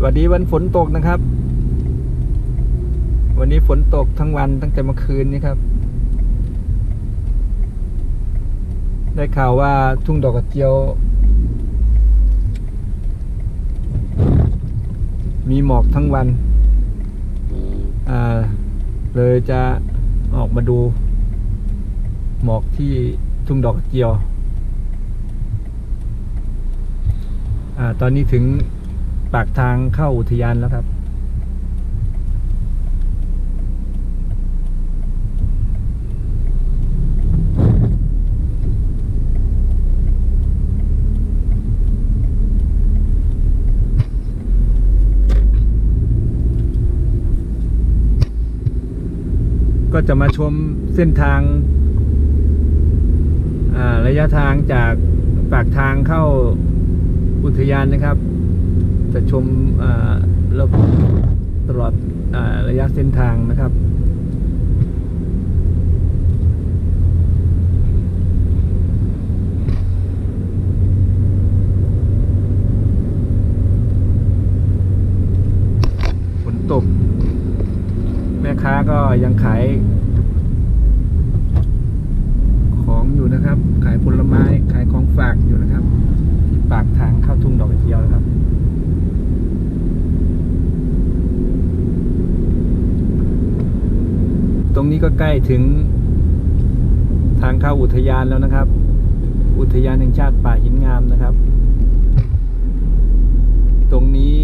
สวัสดีวันฝนตกนะครับ วันนี้ฝนตกทั้งวันตั้งแต่เมื่อคืนนี้ครับ ได้ข่าวว่าทุ่งดอกกระเจียว มีหมอกทั้งวันอ่าเลยจะออกมาดู หมอกที่ทุ่งดอกกระเจียวอ่าตอนนี้ถึง ปากทางเข้าอุทยานแล้วครับ ก็จะมาชมเส้นทางระยะทางจากปากทางเข้าอุทยานนะครับ จะชมระบบตลอดอระยะเส้นทางนะครับ ฝนตก แม่ค้าก็ยังขายของอยู่นะครับ ขายผลไม้ ขายของฝากอยู่นะครับ ที่ปากทางเข้าทุ่งดอกกระเจียวนะครับ ตรงนี้ก็ใกล้ถึงทางเข้าอุทยานแล้วนะครับ อุทยานแห่งชาติป่าหินงามนะครับ ตรงนี้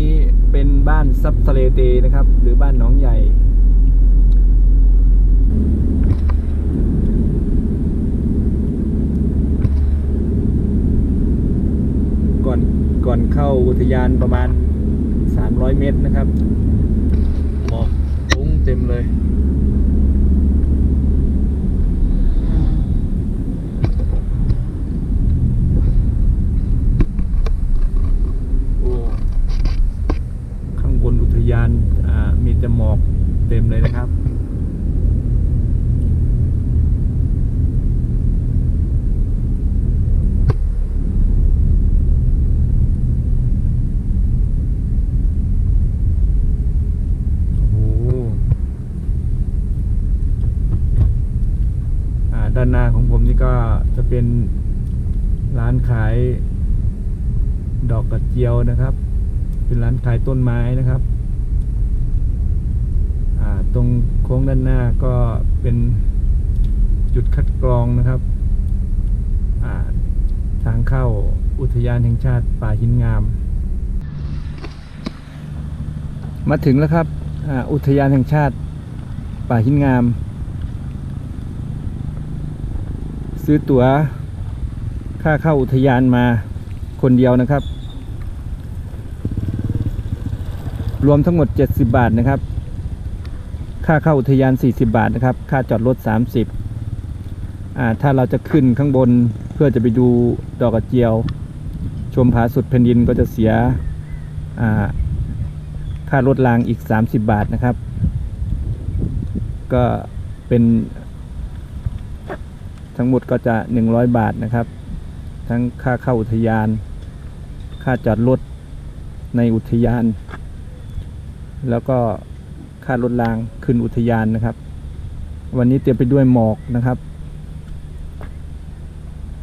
เป็นบ้านซับสเลเตนะครับ หรือบ้านหนองใหญ่ ก่อนก่อนเข้าอุทยานประมาณ 300 เมตรนะครับหมอกฟุ้งเต็มเลย โอ้ ข้างบนอุท ยานมีแต่หมอกเต็มเลยนะครับโอ้โหด้านหน้าของผมนี่ก็จะเป็นร้านขายดอกกระเจียวนะครับ เป็นร้านขายต้นไม้นะครับ ตรงโค้งด้านหน้าก็เป็นจุดคัดกรองนะครับ ทางเข้าอุทยานแห่งชาติป่าหินงาม มาถึงแล้วครับออุทยานแห่งชาติป่าหินงาม ซื้อตั๋วค่าเข้าอุทยานมาคนเดียวนะครับ รวมทั้งหมด 70 บาทนะครับ ค่าเข้าอุทยาน 40 บาทนะครับ ค่าจอดรถ 30อ่าถ้าเราจะขึ้นข้างบนเพื่อจะไปดูดอกกระเจียว ชมผาสุดแผ่นดินก็จะเสียอ่าค่ารถรางอีก 30 บาทนะครับ ก็เป็น ทั้งหมดก็จะ 100 บาทนะครับ ทั้งค่าเข้าอุทยาน ค่าจอดรถในอุทยาน แล้วก็ ค่ารถรางขึ้นอุทยานนะครับ วันนี้เตรียมไปด้วยหมอกนะครับ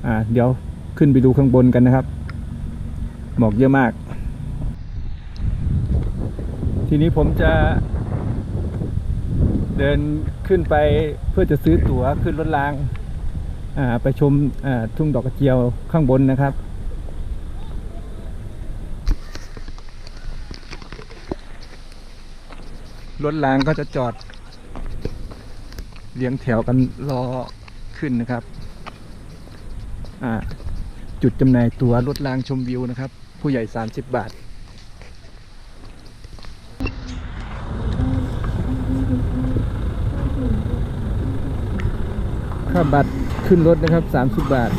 อ่าเดี๋ยวขึ้นไปดูข้างบนกันนะครับ หมอกเยอะมาก ทีนี้ผมจะ เดินขึ้นไปเพื่อจะซื้อตั๋วขึ้นรถราง อ่าไปชมอ่าทุ่งดอกกระเจียวข้างบนนะครับ รถรางก็จะจอดเรียงแถวกันรอขึ้นนะครับ อ่า จุดจำหน่ายตั๋วรถรางชมวิวนะครับ ผู้ใหญ่ 30 บาทค่าบัตรขึ้นรถนะครับ 30 บาท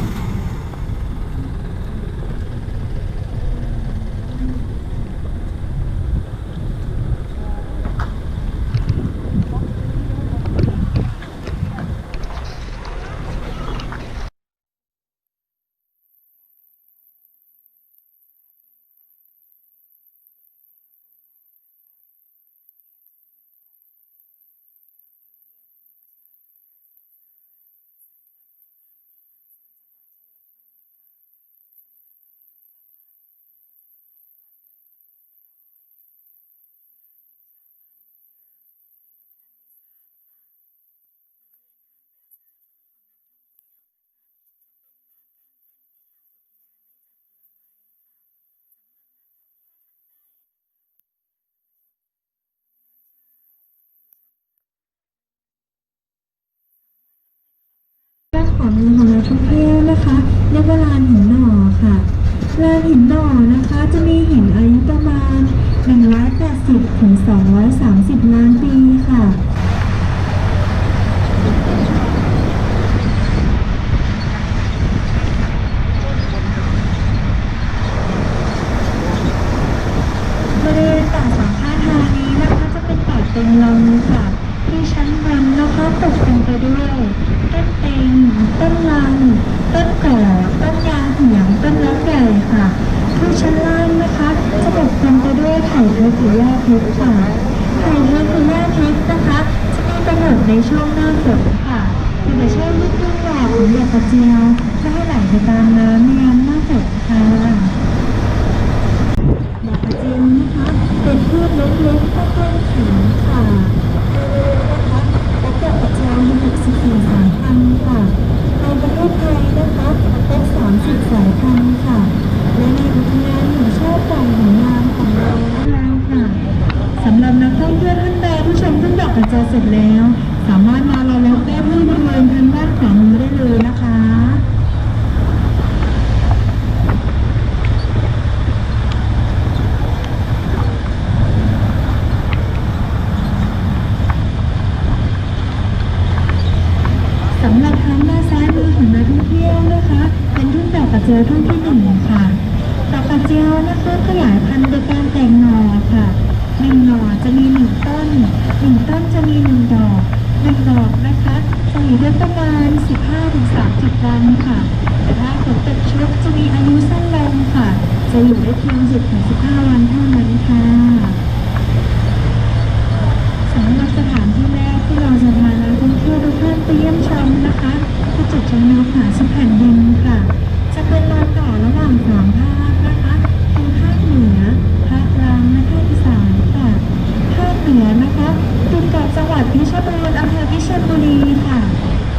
ด้านขวามือของนักท่องเที่ยวนะคะเรียกว่าลานหินหน่อค่ะลานหินหน่อนะคะจะมีหินอายุประมาณ 180ถึง230 ล้านปีค่ะบริเวณป่าสองข้างทางนี้นะคะจะเป็นป่าเต็งลงค่ะ ที่ชั้นบนนะคะตกแต่งไปด้วยต้นเต็งต้นลัง ต้นก่ต้นยางเหียงต้นลักใหญ่ค่ะที่ชั้นล่างนะคะจะปกคลุมไปด้วยไผ่เรือสีแยกเพชรค่ะไผ่เรือสีแยกเพชรนะคะ จะมีกำเนิดในช่วงหน้าฝนค่ะเป็นแต่ช่วงฤดูหนหวของหยาดกระเจียวเพื่อให้ไหลไปตามน้ำในยามหน้าฝนค่ะ ดอกกระเจียวนะคะเป็นพืชเล็กๆต้นๆขิงค่ะนะคะและดอกกระเจียวมี64สายพันธุ์ค่ะ ในประเทศไทยนะคะเป็น30สายพันธุ์ค่ะ และในอุทยานแห่งชาติป่าหินงามของเราเราค่ะสำหรับนักท่องเที่ยวท่านใดที่ชมทุ่ง ดอกกระเจียวเสร็จแล้ว สามารถมาเราแล้วแก้ที่บริเวณทางด้านขวามือได้เลยนะคะ สำหรับทางด้านซ้ายมือของนักท่องเที่ยวนะคะ เป็นทุ่งดอกกระเจียวทุ่งที่หนึ่งค่ะดอกกระเจียวนะคะขยายพันธุ์โดยการแตกหน่อค่ะหนึ่งหน่อจะมีหนึ่งต้นหนึ่งต้นจะมีหนึ่งดอกหนึ่งดอกนะคะจะอยู่ได้ประมาณ 15-30 วันค่ะ แต่ถ้าฝนตกชุกจะมีอายุสั้นลงค่ะ จะอยู่ได้เพียง25วันเท่านั้นค่ะ สำหรับสถานที่แรกที่เราจะพานักท่องเที่ยวทุกท่านไปเยี่ยมชมนะคะคือจุดชมวิวผาสุดแผ่นดินค่ะ จะเป็นรอยต่อระหว่างสามภาคนะคะคือภาคเหนือ ภาคกลางและภาคอีสานค่ะ ภาคเหนือนะคะติดกับจังหวัดเพชรบูรณ์อำเภอพิเชียรบุรีค่ะ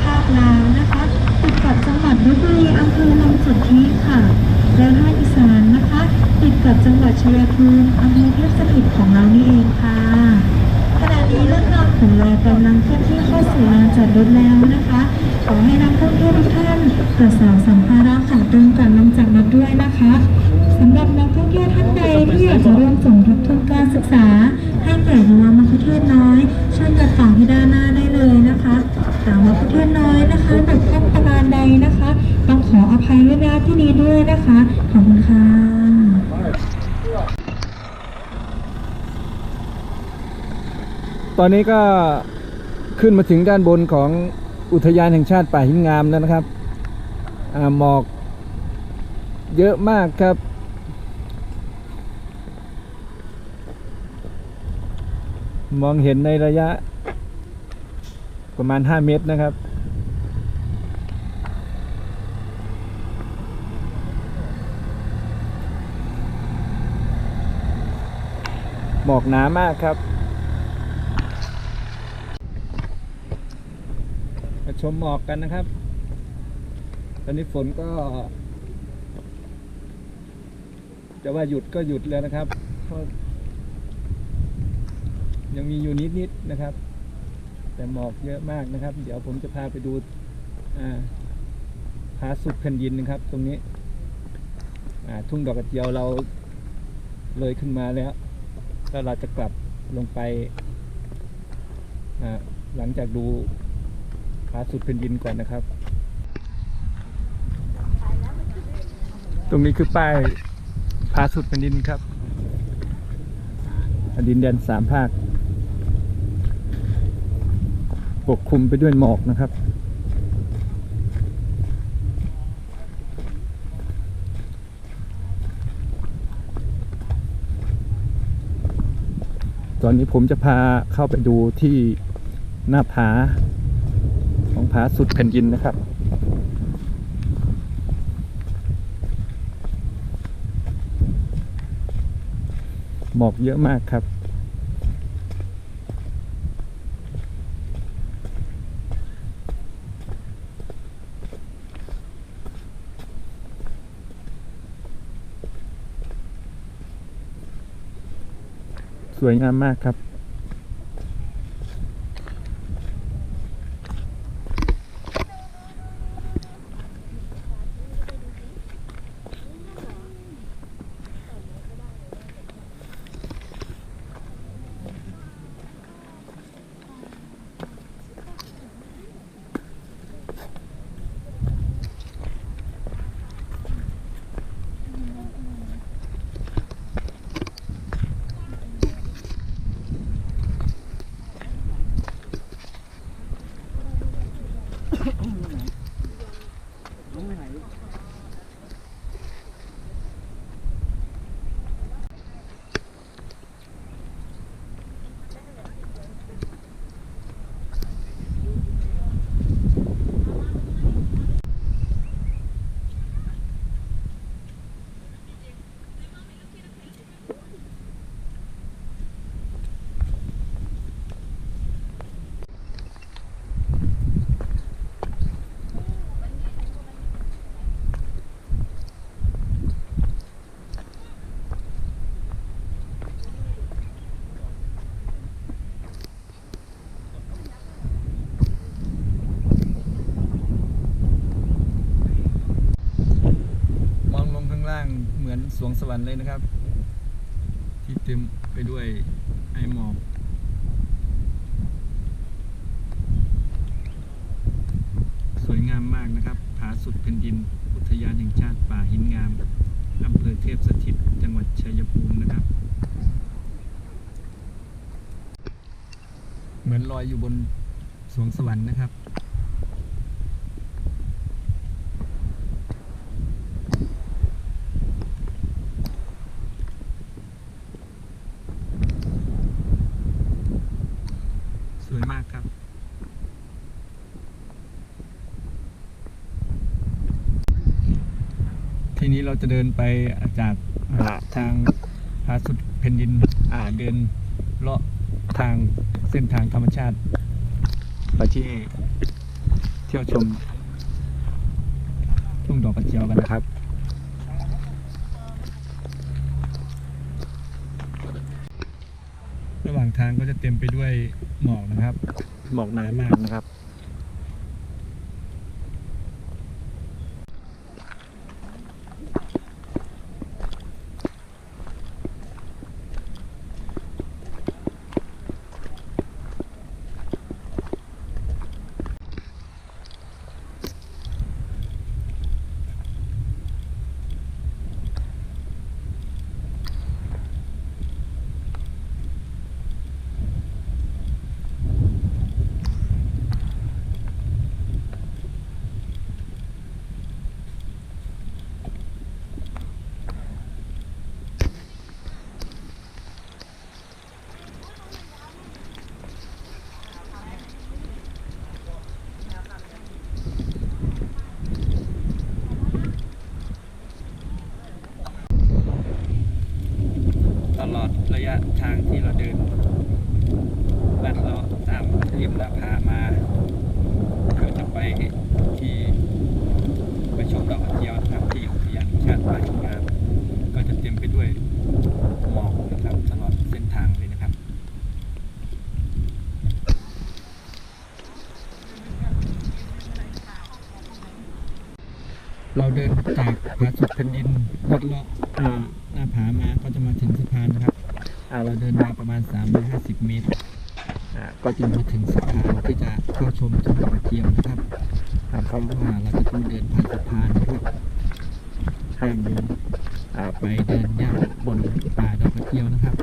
ภาคกลางนะคะติดกับจังหวัดลบบุรีอำเภอลำสุทธิค่ะ และภาคอีสานนะคะ ติดกับจังหวัดชัยภูมิอำ เภอเทพสถิตของเรานี่เองค่ะขณะนี้รถนำของเรากำลังเคลื่อนที่เข้าสู่ลานจอดรถแล้วนะคะ ขอให้นักท่องเที่ยวทุกท่านตรวจสอบสัมภาระของตนก่อนลงจากรถด้วยนะคะสำหรับนักท่องเที่ยวท่านใดที่อยากจะร่วมสมทบทุนการศึกษาให้แก่ยุวมะคุเทศน้อยเชิญกับต่างที่ด้านหน้าได้เลยนะคะต่างมะคุเทศน้อยนะคะบกพร่องประการใดนะคะ ต้องขออภัยไว้ณที่นี้ด้วยนะคะขอบคุณค่ะ ตอนนี้ก็ขึ้นมาถึงด้านบนของอุทยานแห่งชาติป่าหินงามแล้วนะครับอาหมอกเยอะมากครับ มองเห็นในระยะประมาณ 5 เมตรนะครับหมอกหนามากครับ มา ชมหมอกกันนะครับ ตอนนี้ฝนก็ จะว่าหยุดก็หยุดแล้วนะครับยังมีอยู่นิดๆนะครับ แต่หมอกเยอะมากนะครับ เดี๋ยวผมจะพาไปดูอ่าผาสุดแผ่นดินนะครับ ตรงนี้ทุ่งดอกกระเจียวเราเลยขึ้นมาแล้วก็เราจะกลับลงไป หลังจากดู ผาสุดแผ่นดินก่อนนะครับ ตรงนี้คือป้ายผาสุดแผ่นดินครับ ดินแดนสามภาค ปกคลุมไปด้วยหมอกนะครับตอนนี้ผมจะพาเข้าไปดูที่หน้าผา ผาสุดแผ่นดินนะครับหมอกเยอะมากครับ สวยงามมากครับ ส วงสวรรค์เลยนะครับ ที่เต็มไปด้วยไอหมอกสวยงามมากนะครับ ผาสุดแผ่นดิน อุทยานแห่งชาติป่าหินงามอำเภอเทพสถิต จังหวัดชัยภูมินะครับ เหมือนลอยอยู่บนสวงสวรรค์นะครับ สวยมากครับ ทีนี้เราจะเดินไปจากอ่าทางพาสุดแผ่นดินอ่าเดินเลาะทางเส้นทางธรรมชาติ ไปที่เที่ยวชมทุ่งดอกกระเจียวกันนะครับ ระหว่างทางก็จะเต็มไปด้วยหมอกนะครับ หมอกหนามากนะครับ ยะทางที่เราเดินลัดเลาะตามริมหน้าผามาเพื่อจะไปที่ไปชมดอกกระเจียวนะครับที่อุทยานชาติป่าหินงามก็จะเต็มไปด้วยหมอกนะครับตลอดเส้นทางเลยนะครับ เราเดินจากผาสุดแผ่นดินลัดเลาะหน้าผามาก็จะมาถึงสะพานนะครับ เราเดินมาประมาณ 350 เมตร ก็จะมาถึงสะพานที่จะเข้าชมจังหวัดกระเจียวนะครับอ่าเราะว่าเราจะต้องเดินผ่านสะพานนะครับให้เดินอ่าไปเดินย่างบนป่าดอกกระเจียวนะครับ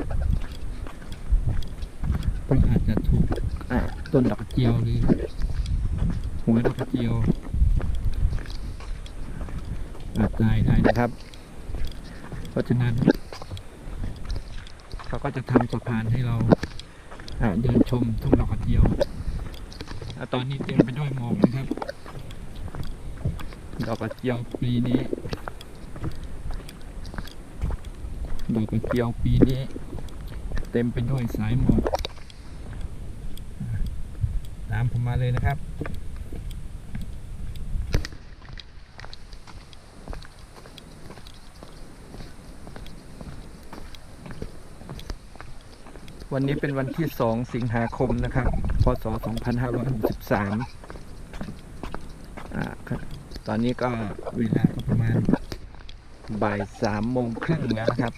เพราะอาจจะถูกต้นดอกกระเจียวหรือหัวดอกกระเจียวอาจตายได้นะครับ เพราะฉะนั้น เขาก็จะทำสะพานให้เราเดินชมทุ่งดอกกระเจียวตอนนี้เต็มไปด้วยหมอกนะครับ ดอกกระเจียวปีนี้ ดอกกระเจียวปีนี้ เต็มไปด้วยสายหมอกตามผมมาเลยนะครับ วันนี้เป็นวันที่ 2 สิงหาคมนะครับ พศ 2563อ่าครับตอนนี้ก็เวลาก็ประมาณบ่ายสามโมงครึ่งแล้วนะครับ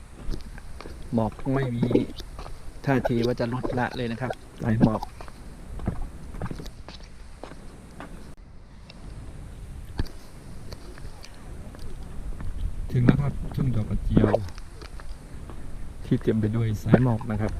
หมอกไม่มีท่าทีว่าจะลดละเลยนะครับสายหมอก ถึงแล้วครับทุ่งดอกกระเจียว ที่เต็มไปด้วยสายหมอกนะครับ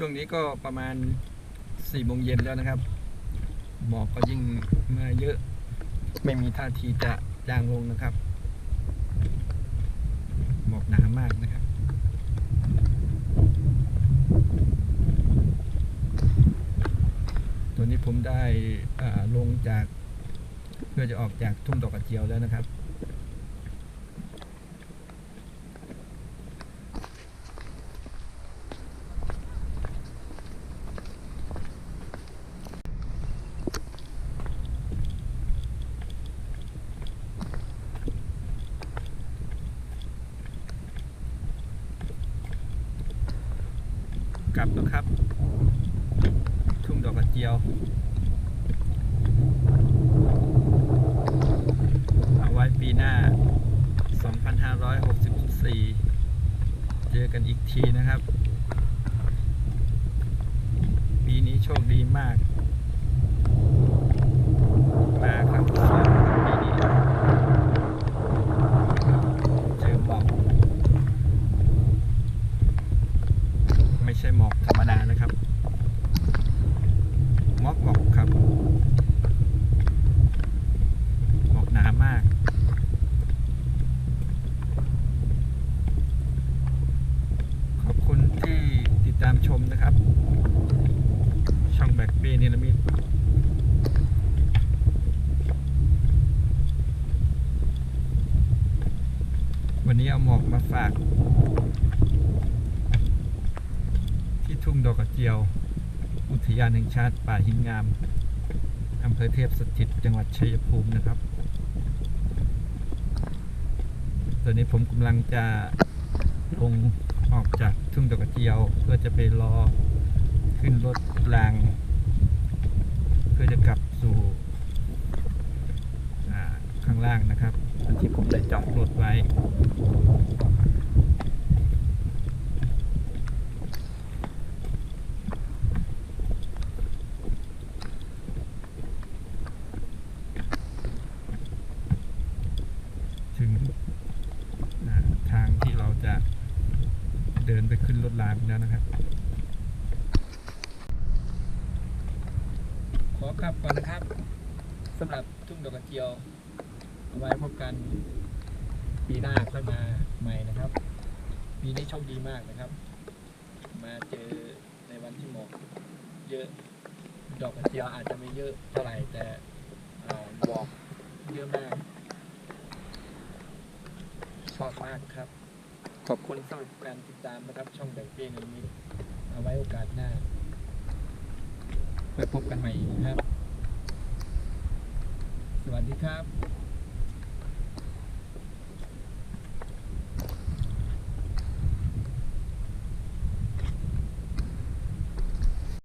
ช่วงนี้ก็ประมาณสี่โมงเย็นแล้วนะครับ หมอกก็ยิ่งมาเยอะ ไม่มีท่าทีจะจางลงนะครับ หมอกหนามากนะครับ ตัวนี้ผมได้อ่าลงจาก เพื่อจะออกจากทุ่งดอกกระเจียวแล้วนะครับ กลับแล้วครับ ทุ่งดอกกระเจียว เอาไว้ปีหน้า 2564 เจอกันอีกทีนะครับ ปีนี้โชคดีมาก มาครั้งที่สองปีนี้ เจอหมอก ไม่ใช่หมอกธรรมดานะครับหมอกหมอกครับ หมอกหนามาก ขอบคุณที่ติดตามชมนะครับ ช่องแบกเบเนลมิดวันนี้เอาห มาก ที่ทุ่งดอกกระเจียว อุทยานแห่งชาติป่าหินงามอำเภอเทพสถิตจังหวัดชัยภูมินะครับ ตอนนี้ผมกำลังจะลงออกจากทุ่งดอกกระเจียว เพื่อจะไปรอขึ้นรถราง เพื่อจะกลับสู่ข้างล่างนะครับ ที่ผมได้จองรถไว้ ถึงอ่าทางที่เราจะเดินไปขึ้นรถราง แล้วนะครับ ขอกลับก่อนนะครับสำหรับทุ่งดอกกระเจียวเอาไว้พบกันปีหน้าค่อยมาใหม่นะครับปีนี้โชคดีมากนะครับ มาเจอในวันที่หมอกเยอะดอกกระเจียวอาจจะไม่เยอะเท่าไหร่แต่อ่าหมอกเยอะมากชอบมากครับ ขอบคุณสำหรับการติดตามนะครับช่องแบงเป้ในนี้เอาไว้โอกาสหน้าไปพบกันใหม่นะครับ สวัสดีครับ